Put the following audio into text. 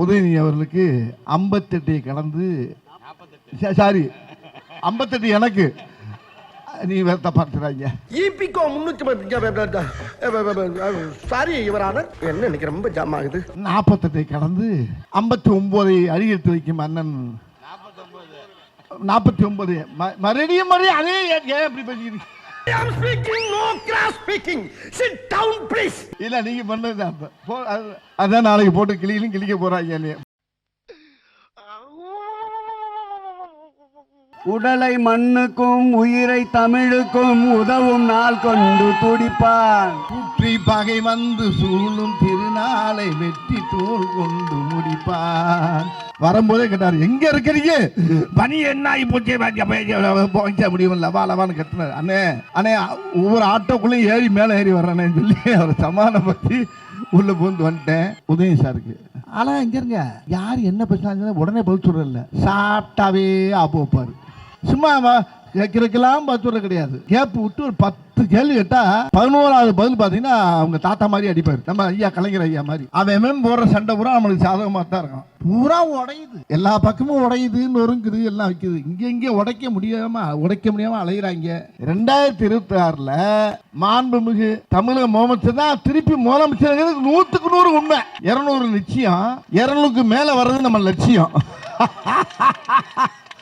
உதயநிதி அவர்களுக்கு ஐம்பத்தெட்டை கடந்து சாரி ஐம்பத்தெட்டு எனக்கு. நீ வேற பார்த்துறாங்க இபிகோ முன்னூத்தி சாரி இவரான. என்ன இன்னைக்கு ரொம்ப ஜாம் ஆகுது. நாற்பத்தெட்டை கடந்து ஐம்பத்தி ஒன்பதை அடியெடுத்து வைக்கும் அண்ணன். நாற்பத்தி ஒன்பது மறுபடியும் மறுபடியும் அதே ஏன் ஏன் இப்படி பேசிக்கிறீங்க? Speaking. Sit down, please. இல்ல நீங்க பண்ணது அப்ப அதான் நாளைக்கு போட்டு கிளியிலும் கிளிக்க போறாங்க என்னைய. உடலை மண்ணுக்கும் உயிரை தமிழுக்கும் உதவும் நாள் கொண்டு துடிப்பான் சுற்றி பகை வந்து சூழும் திருநாளை வெற்றி தோல் கொண்டு முடிப்பார். வரும்போதே கேட்டார் எங்க இருக்கிறீங்க? பனி என்ன ஆகி போச்சு? போச்ச? முடியும் லவா லவான்னு கத்துனார். அண்ணே அண்ணே ஒவ்வொரு ஆட்டோக்குள்ளேயும் ஏறி மேலே ஏறி வர்றேன்னு சொல்லி அவர் சமாதானப்படுத்தி உள்ள பூந்து வந்துட்டேன். உதயம் சாருக்கு. ஆனா இங்க இருங்க. யார் என்ன பேசினாலும் உடனே பதில் சொல்றதில்ல. சாப்பிட்டாவே ஆப்பு வைப்பாரு சும்மா வ- கேட்கறதுக்கெல்லாம் பதில் சொல்ல கிடையாது. கேப் விட்டு ஒரு பத்து கேள்வி கேட்டா பதினோராவது பதில் பாத்தீங்கன்னா அவங்க தாத்தா மாதிரி அடிப்பாரு. நம்ம ஐயா கலைஞர் ஐயா மாதிரி. அவன் மேம் போடுற சண்டை பூரா நம்மளுக்கு சாதகமா தான் இருக்கும். பூரா உடையுது. எல்லா பக்கமும் உடையுது நொறுங்குது எல்லாம் வைக்குது. இங்க இங்க உடைக்க முடியாம உடைக்க முடியாம அலையிறாங்க. ரெண்டாயிரத்தி இருபத்தி ஆறுல மாண்புமிகு தமிழக முதலமைச்சர் தான் திருப்பி முதலமைச்சர் நூத்துக்கு நூறு உண்மை. இருநூறு நிச்சயம். இருநூறுக்கு மேல வர்றது நம்ம லட்சியம்.